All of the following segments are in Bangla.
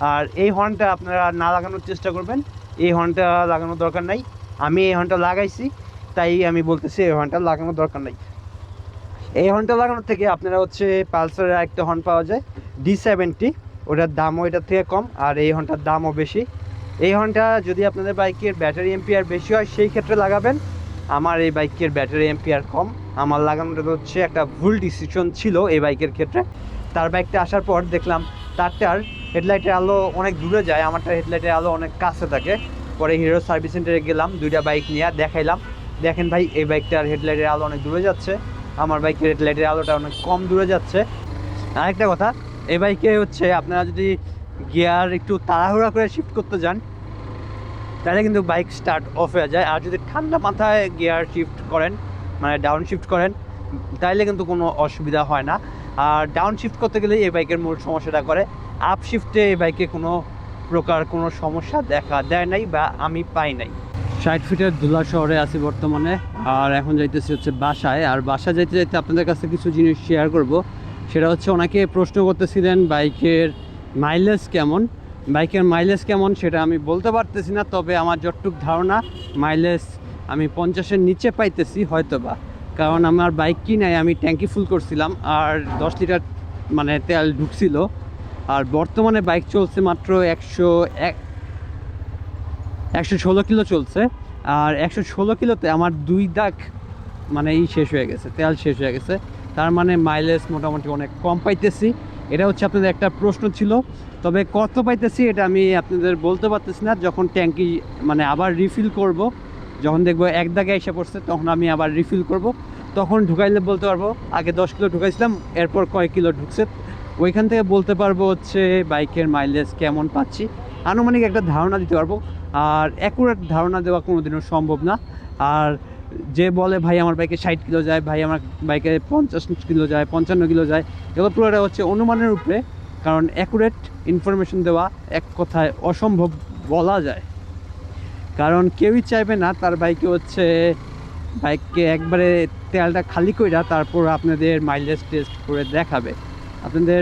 আর এই হর্নটা আপনারা না লাগানোর চেষ্টা করবেন। এই হর্নটা লাগানোর দরকার নাই। আমি এই হর্নটা লাগাইছি, তাই আমি বলতেছি এই হর্নটা লাগানোর দরকার নাই। এই হর্নটা লাগানোর থেকে আপনারা হচ্ছে পালসারের একটা হর্ন পাওয়া যায় ডি সেভেন্টি ওটার দামও এটার থেকে কম, আর এই হর্নটার দামও বেশি। এই হর্নটা যদি আপনাদের বাইকের ব্যাটারি এম্পিয়ার বেশি হয়, সেই ক্ষেত্রে লাগাবেন। আমার এই বাইকের ব্যাটারি এম্পিয়ার কম। আমার লাগানোটা হচ্ছে একটা ভুল ডিসিশন ছিল এই বাইকের ক্ষেত্রে। তার বাইকটা আসার পর দেখলাম, তারটার হেডলাইটের আলো অনেক দূরে যায়, আমারটা হেডলাইটের আলো অনেক কাছে থাকে। পরে হিরো সার্ভিস সেন্টারে গেলাম, দুইটা বাইক নিয়ে দেখাইলাম। দেখেন ভাই, এই বাইকটার হেডলাইটের আলো অনেক দূরে যাচ্ছে। আমার বাইকের হেডলাইটের আলোটা অনেক কম দূরে যাচ্ছে। আরেকটা কথা, এই বাইকে হচ্ছে আপনারা যদি গিয়ার একটু তাড়াহুড়া করে শিফট করতে যান, তাহলে কিন্তু বাইক স্টার্ট অফ হয়ে যায়। আর যদি ঠান্ডা মাথায় গিয়ার শিফট করেন মানে ডাউন শিফট করেন, তাইলে কিন্তু কোনো অসুবিধা হয় না। আর ডাউন শিফট করতে গেলে এই বাইকের মূল সমস্যাটা করে আপ শিফটে এই বাইকে কোনো প্রকার কোনো সমস্যা দেখা দেয় নাই বা আমি পাই নাই। ষাট ফিটের ধুলা শহরে আছি বর্তমানে, আর এখন যাইতেছি হচ্ছে বাসায়। আর বাসায় যাইতে যাইতে আপনাদের কাছে কিছু জিনিস শেয়ার করব। সেটা হচ্ছে অনেকে প্রশ্ন করতেছিলেন, বাইকের মাইলেজ কেমন? বাইকের মাইলেজ কেমন সেটা আমি বলতে পারতেছি না, তবে আমার যতটুক ধারণা মাইলেজ আমি পঞ্চাশের নিচে পাইতেছি হয়তো বা কারণ আমার বাইক কিনাই আমি ট্যাঙ্কি ফুল করছিলাম, আর দশ লিটার মানে তেল ঢুকছিল। আর বর্তমানে বাইক চলছে মাত্র একশো এক, একশো ষোলো কিলো চলছে। আর একশো ষোলো কিলোতে আমার দুই দাগ মানে এই শেষ হয়ে গেছে, তেল শেষ হয়ে গেছে। তার মানে মাইলেজ মোটামুটি অনেক কম পাইতেছি। এটা হচ্ছে আপনাদের একটা প্রশ্ন ছিল। তবে কত পাইতেছি এটা আমি আপনাদের বলতে পারতেছি না। যখন ট্যাঙ্কি মানে আবার রিফিল করব, যখন দেখব এক দাগে এসে পড়ছে, তখন আমি আবার রিফিল করব। তখন ঢুকাইলে বলতে পারব, আগে দশ কিলো ঢুকাইছিলাম, এরপর কয় কিলো ঢুকছে ওইখান থেকে বলতে পারব হচ্ছে বাইকের মাইলেজ কেমন পাচ্ছি। আনুমানিক একটা ধারণা দিতে পারব। আর অ্যাকুরেট ধারণা দেওয়া কোনোদিনও সম্ভব না। আর যে বলে, ভাই, আমার বাইকে ষাট কিলো যায়, ভাই, আমার বাইকে পঞ্চাশ কিলো যায়, পঞ্চান্ন কিলো যায়, এগুলো পুরোটা হচ্ছে অনুমানের উপরে। কারণ অ্যাকুরেট ইনফরমেশন দেওয়া এক কথায় অসম্ভব বলা যায়। কারণ কেউই চাইবে না তার বাইকে হচ্ছে বাইককে একবারে তেলটা খালি কইরা তারপর আপনাদের মাইলেজ টেস্ট করে দেখাবে। আপনাদের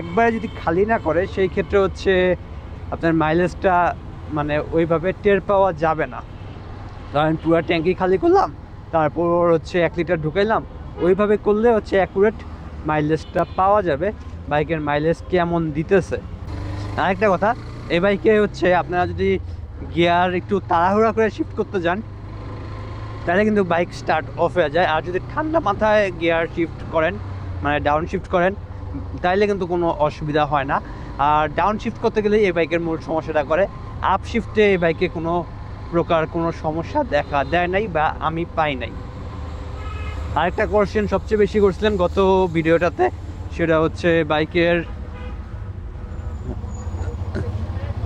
একবারে যদি খালি না করে, সেই ক্ষেত্রে হচ্ছে আপনার মাইলেজটা মানে ওইভাবে টের পাওয়া যাবে না। ধরেন পুরো ট্যাঙ্কি খালি করলাম, তারপর হচ্ছে এক লিটার ঢুকাইলাম, ওইভাবে করলে হচ্ছে অ্যাকুরেট মাইলেজটা পাওয়া যাবে, বাইকের মাইলেজ কেমন দিতেছে। আরেকটা কথা, এই বাইকে হচ্ছে আপনারা যদি গিয়ার একটু তাড়াহুড়া করে শিফট করতে যান, তাহলে কিন্তু বাইক স্টার্ট অফ হয়ে যায়। আর যদি ঠান্ডা মাথায় গিয়ার শিফট করেন মানে ডাউন শিফট করেন তাইলে কিন্তু কোনো অসুবিধা হয় না। আর ডাউন শিফট করতে গেলে এই বাইকের মূল সমস্যাটা করে। আপ শিফটে এই বাইকে কোনো প্রকার কোনো সমস্যা দেখা দেয় নাই বা আমি পাই নাই। আরেকটা কোয়েশ্চেন সবচেয়ে বেশি করছিলেন গত ভিডিওটাতে, সেটা হচ্ছে বাইকের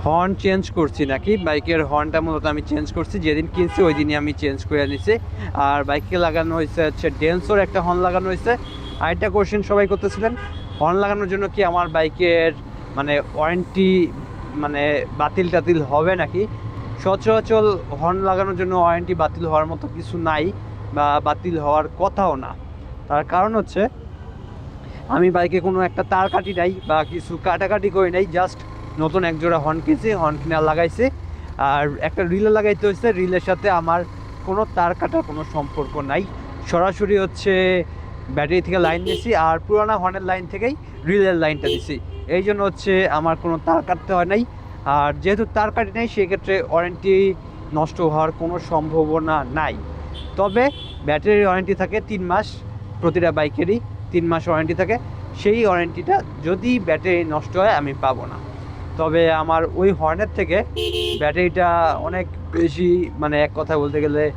হর্ন চেঞ্জ করছি নাকি? বাইকের হর্নটা মূলত আমি চেঞ্জ করছি, যেদিন কিনছি ওই দিনই আমি চেঞ্জ করে নিছি। আর বাইকে লাগানো হয়েছে হচ্ছে ডেন্সোর একটা হর্ন লাগানো হয়েছে। আরেকটা কোশ্চেন সবাই করতেছিলেন হর্ন লাগানোর জন্য কি আমার বাইকের মানে ওয়ারেন্টি মানে বাতিল টাতিল হবে নাকি? সচরাচর হর্ন লাগানোর জন্য ওয়ারেন্টি বাতিল হওয়ার মতো কিছু নাই বা বাতিল হওয়ার কথাও না। তার কারণ হচ্ছে, আমি বাইকে কোনো একটা তার কাটি নাই বা কিছু কাটাকাটি করি নাই জাস্ট নতুন এক জোড়া হর্ন কিনছি হর্ন কিনা লাগাইছি। আর একটা রিলে লাগাইতে হয়েছে রিলের সাথে আমার কোনো তার কাটার কোনো সম্পর্ক নাই। সরাসরি হচ্ছে ব্যাটারি থেকে লাইন নিয়েছি আর পুরানা হর্নের লাইন থেকেই রিলের লাইনটা দিছি। এই জন্য হচ্ছে আমার কোনো তার কাটতে হয় নাই। আর যেহেতু তার কাটি নাই, সেক্ষেত্রে ওয়ারেন্টি নষ্ট হওয়ার কোনো সম্ভাবনা নাই। তবে ব্যাটারির ওয়ারেন্টি থাকে তিন মাস, প্রতিটা বাইকেরই তিন মাস ওয়ারেন্টি থাকে। সেই ওয়ারেন্টিটা যদি ব্যাটারি নষ্ট হয়, আমি পাবো না। তবে আমার ওই হর্নের থেকে ব্যাটারিটা অনেক বেশি মানে এক কথা বলতে গেলে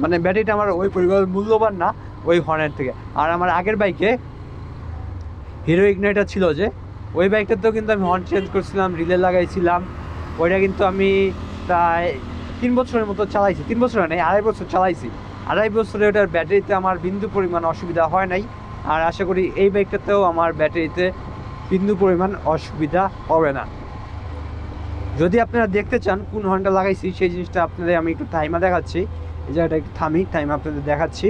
মানে ব্যাটারিটা আমার ওই পরিমাণ মূল্যবান না। ওই হর্নের থেকে। আর আমার আগের বাইকে হিরো ইগনাইটার ছিল যে, ওই বাইকটাতেও কিন্তু আমি হর্ন চেঞ্জ করছিলাম রিলে লাগাইছিলাম। ওইটা কিন্তু আমি প্রায় তিন বছরের মতো চালাইছি। তিন বছর নেই আড়াই বছর চালাইছি। আড়াই বছরে ওটার ব্যাটারিতে আমার বিন্দু পরিমাণ অসুবিধা হয় নাই। আর আশা করি এই বাইকটাতেও আমার ব্যাটারিতে বিন্দু পরিমাণ অসুবিধা হবে না। যদি আপনারা দেখতে চান কোন হর্নটা লাগাইছি, সেই জিনিসটা আপনাদের আমি একটু টাইমা দেখাচ্ছি। এই জায়গাটা একটু থামি টাইম আপনাদের দেখাচ্ছি।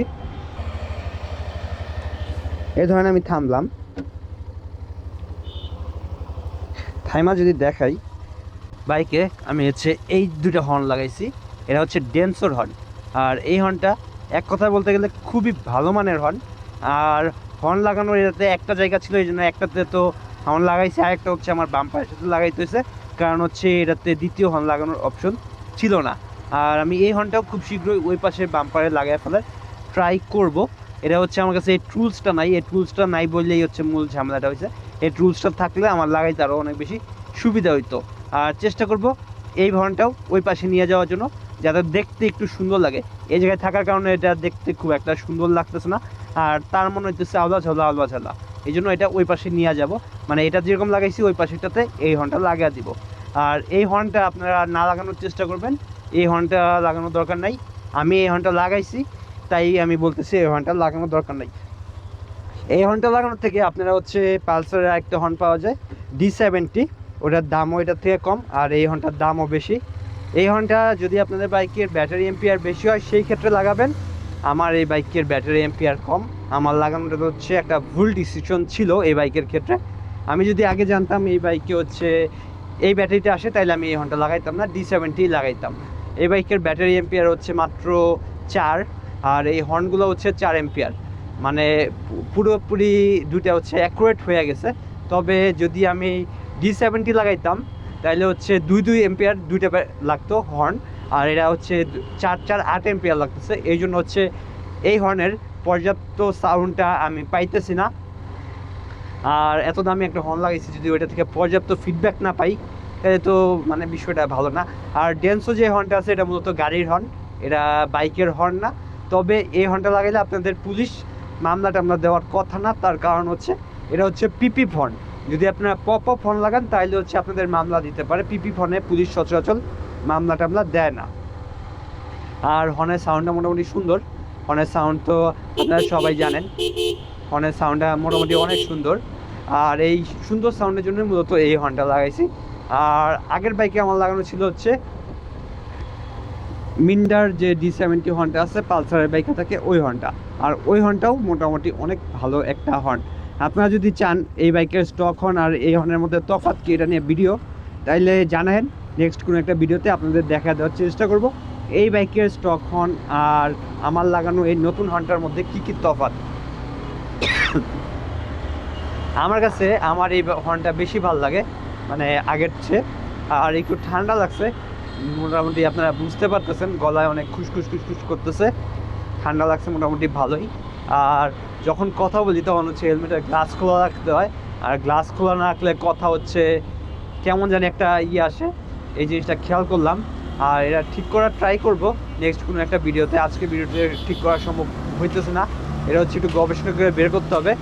এই ধরেন আমি থামলাম। থাইমা যদি দেখাই, বাইকে আমি হচ্ছে এই দুটো হর্ন লাগাইছি। এটা হচ্ছে ডেন্সোর হর্ন আর এই হর্নটা এক কথায় বলতে গেলে খুবই ভালো মানের হর্ন আর হর্ন লাগানোর এটাতে একটা জায়গা ছিল, এই জন্য একটাতে তো হর্ন লাগাইছে আর একটা হচ্ছে আমার বাম্পারের সাথে লাগাইতে হয়েছে কারণ হচ্ছে এটাতে দ্বিতীয় হর্ন লাগানোর অপশন ছিল না। আর আমি এই হর্নটাও খুব শীঘ্রই ওই পাশে বাম্পারে লাগাই ফেলার ট্রাই করব। এটা হচ্ছে আমার কাছে, এই টুলসটা নাই, এই টুলসটা নাই বললেই হচ্ছে মূল ঝামেলাটা হয়েছে। এই টুলসটা থাকলে আমার লাগাইতে আরও অনেক বেশি সুবিধা হইতো। আর চেষ্টা করব এই হর্নটাও ওই পাশে নিয়ে যাওয়ার জন্য, যাতে দেখতে একটু সুন্দর লাগে। এই জায়গায় থাকার কারণে এটা দেখতে খুব একটা সুন্দর লাগতেছে না। আর তার মনে হচ্ছে আওলা ঝালা আওলা ঝালা। এই জন্য এটা ওই পাশে নিয়ে যাব। মানে এটা যেরকম লাগাইছি, ওই পাশেটাতে এই হর্নটা লাগিয়ে দিব। আর এই হর্নটা আপনারা না লাগানোর চেষ্টা করবেন। এই হর্নটা লাগানোর দরকার নাই। আমি এই হর্নটা লাগাইছি। তাই আমি বলতেছি এই হর্নটা লাগানোর দরকার নাই। এই হর্নটা লাগানোর থেকে আপনারা হচ্ছে পালসারের একটা হর্ন পাওয়া যায় ডি সেভেন্টি ওটার দামও এটার থেকে কম আর এই হর্নটার দামও বেশি। এই হর্নটা যদি আপনাদের বাইকের ব্যাটারি এম্পিয়ার বেশি হয়, সেই ক্ষেত্রে লাগাবেন। আমার এই বাইকের ব্যাটারি এম্পিয়ার কম। আমার লাগানোটা হচ্ছে একটা ভুল ডিসিশন ছিল এই বাইকের ক্ষেত্রে। আমি যদি আগে জানতাম এই বাইকে হচ্ছে এই ব্যাটারিটা আসে তাহলে আমি এই হর্নটা লাগাইতাম না ডি সেভেন্টি লাগাইতাম। এই বাইকের ব্যাটারি এম্পিয়ার হচ্ছে মাত্র চার। আর এই হর্নগুলো হচ্ছে চার এম্পিয়ার মানে পুরোপুরি দুইটা হচ্ছে অ্যাকুরেট হয়ে গেছে। তবে যদি আমি ডি সেভেন্টি লাগাইতাম তাহলে হচ্ছে দুই দুই এম্পিয়ার দুইটা লাগতো হর্ন আর এটা হচ্ছে চার চার আট এম্পিয়ার লাগতেছে। এই জন্য হচ্ছে এই হর্নের পর্যাপ্ত সাউন্ডটা আমি পাইতেছি না। আর এত দামি একটা হর্ন লাগাইছি, যদি ওইটা থেকে পর্যাপ্ত ফিডব্যাক না পাই তাহলে তো মানে বিষয়টা ভালো না। আর ডেন্সো যে হর্নটা আছে, এটা মূলত গাড়ির হর্ন এটা বাইকের হর্ন না। তবে এই হর্নটা লাগাইলে আপনাদের পুলিশ মামলা টামলা দেওয়ার কথা না, তার কারণ হচ্ছে এটা হচ্ছে পিপি ফোন যদি আপনারা পপ আপ ফোন লাগান তাহলে হচ্ছে আপনাদের মামলা দিতে পারে। পিপি ফোনে পুলিশ সচরাচর মামলা টামলা দেয় না। আর হর্নের সাউন্ডটা মোটামুটি সুন্দর। হর্নের সাউন্ড তো আপনারা সবাই জানেন। হর্নের সাউন্ডটা মোটামুটি অনেক সুন্দর। আর এই সুন্দর সাউন্ডের জন্য মূলত এই হর্নটা লাগাইছি। আর আগের বাইকে আমার লাগানো ছিল হচ্ছে মিন্ডার যে ডি সেভেন্টি হর্নটা আছে, পালসারের বাইকে থাকে, ওই হর্নটা আর ওই হর্নটাও মোটামুটি অনেক ভালো একটা হর্ন আপনারা যদি চান এই বাইকের স্টক হর্ন আর এই হর্নের মধ্যে তফাৎ কি, এটা নিয়ে ভিডিও তাইলে জানাবেন নেক্সট কোনো একটা ভিডিওতে আপনাদের দেখা দেওয়ার চেষ্টা করব। এই বাইকের স্টক হর্ন আর আমার লাগানো এই নতুন হর্নটার মধ্যে কী কী তফাৎ? আমার কাছে আমার এই হর্নটা বেশি ভালো লাগে মানে আগের চেয়ে। আর একটু ঠান্ডা লাগছে মোটামুটি আপনারা বুঝতে পারতেছেন, গলায় অনেক খুসখুস খুসখুস করতেছে। ঠান্ডা লাগছে মোটামুটি ভালোই। আর যখন কথা বলি তখন হচ্ছে হেলমেটের গ্লাস খোলা রাখতে হয়। আর গ্লাস খোলা না রাখলে কথা হচ্ছে কেমন জানি একটা ইয়ে আসে। এই জিনিসটা খেয়াল করলাম। আর এটা ঠিক করার ট্রাই করব। নেক্সট কোনো একটা ভিডিওতে, আজকে ভিডিওতে ঠিক করা সম্ভব হইতেছে না। এটা হচ্ছে একটু গবেষণা করে বের করতে হবে।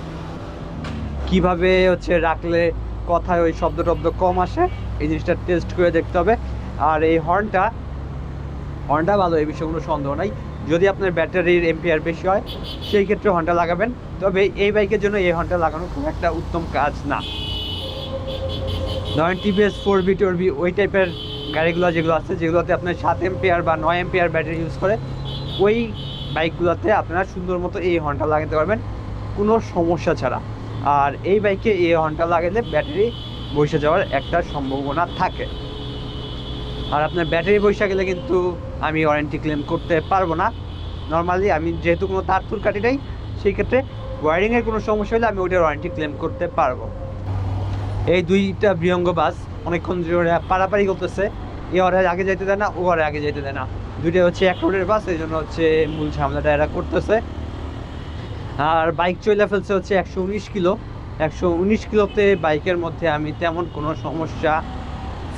কীভাবে হচ্ছে রাখলে কথায় ওই শব্দ টব্দ কম আসে, এই জিনিসটা টেস্ট করে দেখতে হবে। আর এই হর্নটা হর্নটা ভালো, এই বিষয়ে কোনো সন্দেহ নাই। যদি আপনার ব্যাটারির এম্পিয়ার বেশি হয়, সেই ক্ষেত্রে হর্নটা লাগাবেন। তবে এই বাইকের জন্য এই হর্নটা লাগানো খুব একটা উত্তম কাজ না। ধরেন টিভিএস ফোর বি টোর বি ওই টাইপের গাড়িগুলো যেগুলো আছে, যেগুলোতে আপনার সাত এম্পিয়ার বা নয় এম্পিয়ার ব্যাটারি ইউজ করে, ওই বাইকগুলোতে আপনারা সুন্দর মতো এই হর্নটা লাগাতে পারবেন। কোনো সমস্যা ছাড়া। আর এই বাইকে এই হর্নটা লাগালে ব্যাটারি বসে যাওয়ার একটা সম্ভাবনা থাকে। আর আপনার ব্যাটারি বসে গেলে কিন্তু আমি ওয়ারেন্টি ক্লেম করতে পারব না। নর্মালি আমি যেহেতু কোনো তার তুর কাটি নাই, সেই ক্ষেত্রে ওয়ারিংয়ের কোনো সমস্যা হলে আমি ওইটার ওয়ারেন্টি ক্লেম করতে পারব। এই দুইটা বৃহঙ্গ বাস অনেকক্ষণ ধরে পারাপারি করতেছে। এ ওরা আগে যাইতে দেয় না, ও ওরা আগে যাইতে দেয় না। দুইটা হচ্ছে এক রোডের বাস, এই জন্য হচ্ছে মূল ঝামেলাটা এরা করতেছে। আর বাইক চলে ফেলছে হচ্ছে একশো উনিশ কিলো। একশো উনিশ কিলোতে বাইকের মধ্যে আমি তেমন কোনো সমস্যা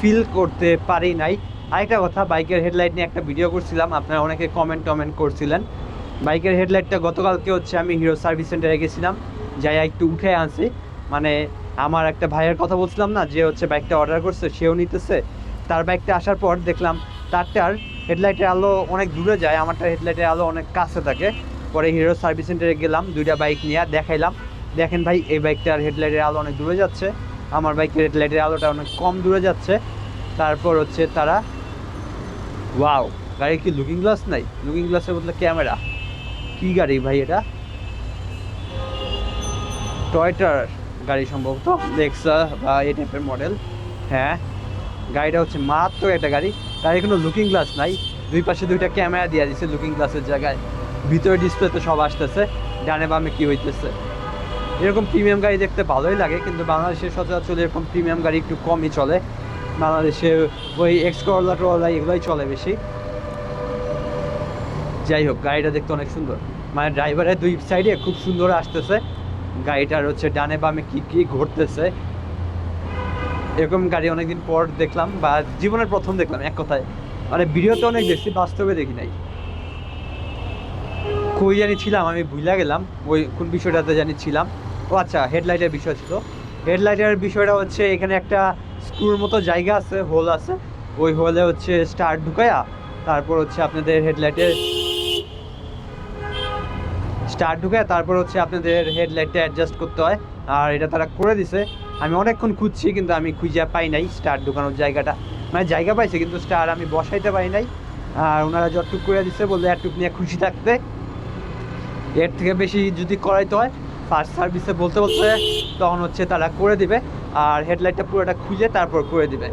ফিল করতে পারি নাই। আরেকটা কথা, বাইকের হেডলাইট নিয়ে একটা ভিডিও করছিলাম, আপনারা অনেকে কমেন্ট টমেন্ট করছিলেন। বাইকের হেডলাইটটা গতকালকে হচ্ছে আমি হিরো সার্ভিস সেন্টারে গেছিলাম যাই একটু উঠে আনছি। মানে আমার একটা ভাইয়ের কথা বলছিলাম না, যে হচ্ছে বাইকটা অর্ডার করছে, সেও নিতেছে। তার বাইকটা আসার পর দেখলাম, তারটার হেডলাইটের আলো অনেক দূরে যায় আমারটা হেডলাইটের আলো অনেক কাছে থাকে। পরে হিরো সার্ভিস সেন্টারে গেলাম, দুইটা বাইক নিয়ে দেখাইলাম। দেখেন ভাই, এই বাইকটার হেডলাইটের আলো অনেক দূরে যাচ্ছে। আমার বাইকের হেডলাইটের আলোটা অনেক কম দূরে যাচ্ছে। তারপর হচ্ছে তারা ওয়াও গাড়ির কি লুকিং গ্লাস নাই? লুকিং গ্লাসের বদলে ক্যামেরা কি গাড়ি ভাই এটা? টয়টার গাড়ি সম্ভবত লেক্সা বা এই টাইপের মডেল হ্যাঁ গাড়িটা হচ্ছে মাত্র একটা গাড়ি। তার কোনো লুকিং গ্লাস নাই। দুই পাশে দুইটা ক্যামেরা দিয়ে দিছে লুকিং গ্লাসের জায়গায়। ভিতরে ডিসপ্লেতে সব আসতেছে। ডানে বামে কি হইতেছে? এরকম প্রিমিয়াম গাড়ি দেখতে ভালোই লাগে, কিন্তু বাংলাদেশে সচরাচর এরকম প্রিমিয়াম গাড়ি একটু কমই চলে। বাংলাদেশে ওই এক্স করলা টরলা এগুলোই চলে বেশি। যাই হোক, গাড়িটা দেখতে অনেক সুন্দর। মানে ড্রাইভারের দুই সাইডে খুব সুন্দর আসতেছে। গাড়িটার হচ্ছে ডানে বামে কি কি ঘটতেছে। এরকম গাড়ি অনেকদিন পর দেখলাম বা জীবনের প্রথম দেখলাম, এক কথায়। মানে ভিডিওতে অনেক দেখছি বাস্তবে দেখি নাই। কই জানি ছিলাম, আমি ভুলে গেলাম, ওই কোন বিষয়টাতে জানি ছিলাম। ও আচ্ছা হেডলাইটের বিষয় ছিল। হেডলাইটের বিষয়টা হচ্ছে, এখানে একটা স্ক্রুর মতো জায়গা আছে হোল আছে। ওই হোলে হচ্ছে স্টার ঢুকায়া, তারপর হচ্ছে আপনাদের হেডলাইটের স্টার ঢুকে তারপর হচ্ছে আপনাদের হেডলাইটটা অ্যাডজাস্ট করতে হয়। আর এটা তারা করে দিছে। আমি অনেকক্ষণ খুঁজছি, কিন্তু আমি খুঁজে পাই নাই স্টার ঢুকানোর জায়গাটা। মানে জায়গা পাইছে, কিন্তু স্টার আমি বসাইতে পারি নাই। আর ওনারা যতটুক করে দিছে, বললে একটুক নিয়ে খুশি থাকতে। এর থেকে বেশি যদি করাইতে হয় ফার্স্ট সার্ভিসে বলতে বলতে তখন হচ্ছে তারা করে দিবে, আর হেডলাইটটা পুরোটা খুঁজে তারপর করে দিবে।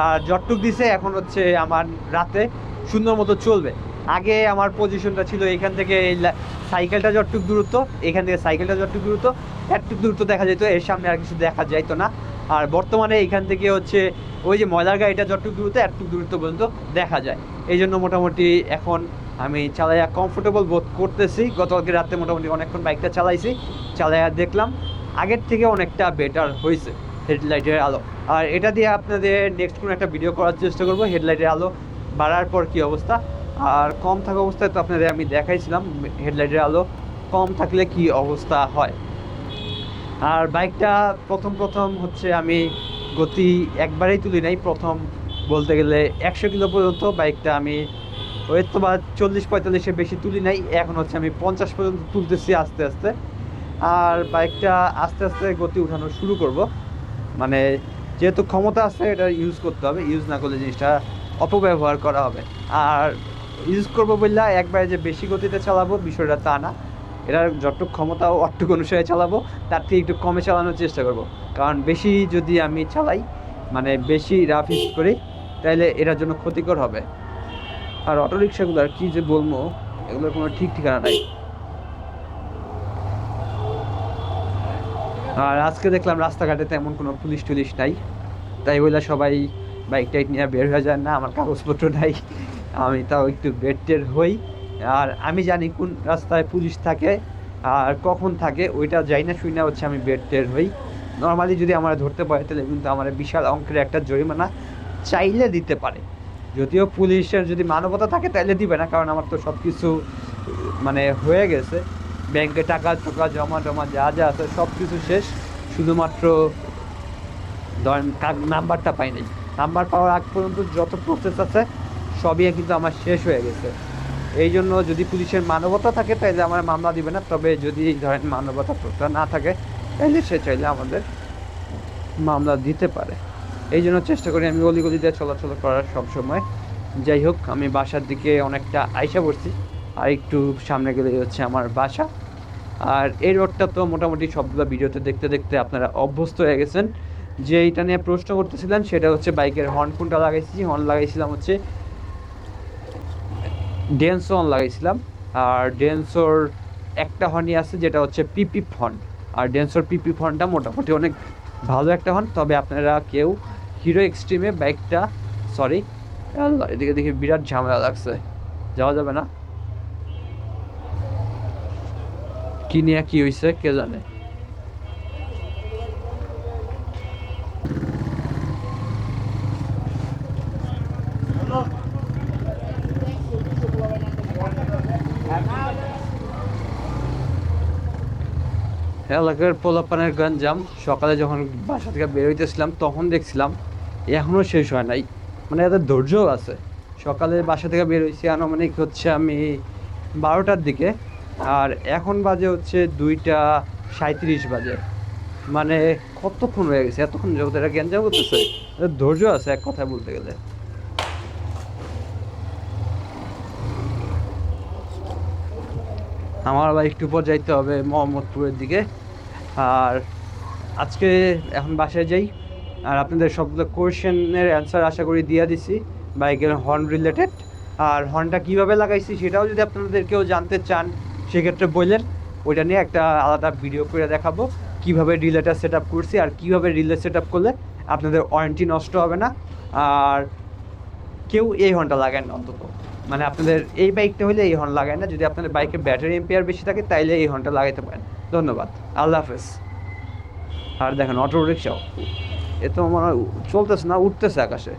আর যতটুক দিছে, এখন হচ্ছে আমার রাতে সুন্দর মতো চলবে। আগে আমার পজিশনটা ছিল এখান থেকে এই সাইকেলটা যতটুক দূরত্ব, এখান থেকে সাইকেলটা যতটুক দূরত্ব একটুক দূরত্ব দেখা যেত, এর সামনে আর কিছু দেখা যাইতো না। আর বর্তমানে এখান থেকে হচ্ছে ওই যে ময়লার গাড়িটা যতটুক দূরত্ব একটুক দূরত্ব পর্যন্ত দেখা যায়। এই জন্য মোটামুটি এখন আমি চালাইয়া কমফোর্টেবল বোধ করতেছি। গতকালকে রাতে মোটামুটি অনেকক্ষণ বাইকটা চালাইছি। চালাইয়া দেখলাম, আগের থেকে অনেকটা বেটার হয়েছে হেডলাইটের আলো। আর এটা দিয়ে আপনাদের নেক্সট কোনো একটা ভিডিও করার চেষ্টা করব হেডলাইটের আলো বাড়ার পর কি অবস্থা। আর কম থাকা অবস্থায় তো আপনাদের আমি দেখাইছিলাম হেডলাইটের আলো, কম থাকলে কি অবস্থা হয়। আর বাইকটা প্রথম প্রথম হচ্ছে আমি গতি একবারেই তুলি নাই। প্রথম বলতে গেলে একশো কিলো পর্যন্ত বাইকটা আমি হয়তো বা চল্লিশ পঁয়তাল্লিশের বেশি তুলি নাই, এখন হচ্ছে আমি পঞ্চাশ পর্যন্ত তুলতেছি আস্তে আস্তে। আর বাইকটা আস্তে আস্তে গতি উঠানো শুরু করব। মানে যেহেতু ক্ষমতা আছে, এটা ইউজ করতে হবে ইউজ না করলে জিনিসটা অপব্যবহার করা হবে। আর ইউজ করব বললে, একবারে যে বেশি গতিতে চালাবো, বিষয়টা তা না। এটার যতটুকু ক্ষমতা অটুকু অনুসারে চালাবো, তার থেকে একটু কমে চালানোর চেষ্টা করব। কারণ বেশি যদি আমি চালাই মানে বেশি রাফ ইউজ করি তাহলে এটার জন্য ক্ষতিকর হবে। আর অটো রিক্সাগুলো আর কি যে বলব, এগুলোর কোনো ঠিক ঠিকানা নাই। আর আজকে দেখলাম রাস্তাঘাটে তেমন কোনো পুলিশ টুলিশ নাই। তাই বলে সবাই বাইক টাইক নিয়ে বের হয়ে যায় না, আমার কাগজপত্র নাই। আমি তাও একটু বের টের হই। আর আমি জানি কোন রাস্তায় পুলিশ থাকে আর কখন থাকে, ওইটা যাই না, শুই না, হচ্ছে আমি বের টের হই। নর্মালি যদি আমরা ধরতে পারে, তাহলে কিন্তু আমার বিশাল অঙ্কের একটা জরিমানা চাইলে দিতে পারে। যদিও পুলিশের যদি মানবতা থাকে তাহলে দিবে না, কারণ আমার তো সব কিছু মানে হয়ে গেছে। ব্যাংকে টাকা টাকা জমা টমা যা যা আছে সব কিছু শেষ। শুধুমাত্র ধরেন নাম্বারটা পাই নাই নাম্বার পাওয়ার আগ পর্যন্ত যত প্রসেস আছে, সবই কিন্তু আমার শেষ হয়ে গেছে। এই জন্য যদি পুলিশের মানবতা থাকে তাহলে আমার মামলা দিবে না। তবে যদি ধরেন মানবতা না থাকে তাহলে সে চাইলে আমাদের মামলা দিতে পারে। এই জন্য চেষ্টা করি আমি অলিগলিতে চলাচল করার সব সময়। যাই হোক, আমি বাসার দিকে অনেকটা আইসা পড়ছি। আর একটু সামনে গেলে হচ্ছে আমার বাসা। আর এই রোডটা তো মোটামুটি সবগুলো ভিডিওতে দেখতে দেখতে আপনারা অভ্যস্ত হয়ে গেছেন। যে এইটা নিয়ে প্রশ্ন করতেছিলেন সেটা হচ্ছে বাইকের হর্ন কোনটা লাগাইছি? হর্ন লাগাইছিলাম হচ্ছে ডেন্সো হর্ন লাগাইছিলাম। আর ডেন্সোর একটা হর্নই আছে, যেটা হচ্ছে পিপি হর্ন আর ডেন্সোর পিপি হর্নটা মোটামুটি অনেক ভালো একটা হন। তবে আপনারা কেউ হিরো এক্সট্রিমে বাইকটা, সরি এদিকে দেখি বিরাট ঝামেলা লাগছে। যাওয়া যাবে না। কি নিয়ে কি হয়েছে কে জানে? এলাকার পোলাপানের গঞ্জাম সকালে যখন বাসা থেকে বের হইতেছিলাম, তখন দেখছিলাম এখনও শেষ হয় নাই। মানে এদের ধৈর্য আছে। সকালে বাসা থেকে বের হয়েছি আনুমানিক হচ্ছে আমি বারোটার দিকে। আর এখন বাজে হচ্ছে দুইটা সাঁত্রিশ বাজে। মানে কতক্ষণ হয়ে গেছে? এতক্ষণ যাবত এরা গ্যাঞ্জাম করতেছে? ধৈর্য আছে এক কথায় বলতে গেলে। আমার আবার একটু পর যাইতে হবে মোহাম্মদপুরের দিকে। আর আজকে এখন বাসায় যাই। আর আপনাদের সবগুলো কোয়েশ্চেনের অ্যান্সার আশা করি দিয়ে দিছি বাইকের হর্ন রিলেটেড আর হর্নটা কীভাবে লাগাইছি সেটাও যদি আপনাদের কেউ জানতে চান, সেক্ষেত্রে বললেন। ওইটা নিয়ে একটা আলাদা ভিডিও করে দেখাবো, কীভাবে রিলেটা সেট আপ করছি আর কীভাবে রিলে সেট আপ করলে আপনাদের ওয়ারেন্টি নষ্ট হবে না। আর কেউ এই হর্নটা লাগায় না অন্তত। মানে আপনাদের এই বাইকটা হলে এই হর্ন লাগায় না। যদি আপনাদের বাইকের ব্যাটারি এম্পিয়ার বেশি থাকে, তাইলে এই হর্নটা লাগাইতে পারেন। ধন্যবাদ। আল্লাহ হাফেজ। আর দেখেন অটো রিক্সাও এ তো আমার চলতেছে না উঠতেছে আকাশে।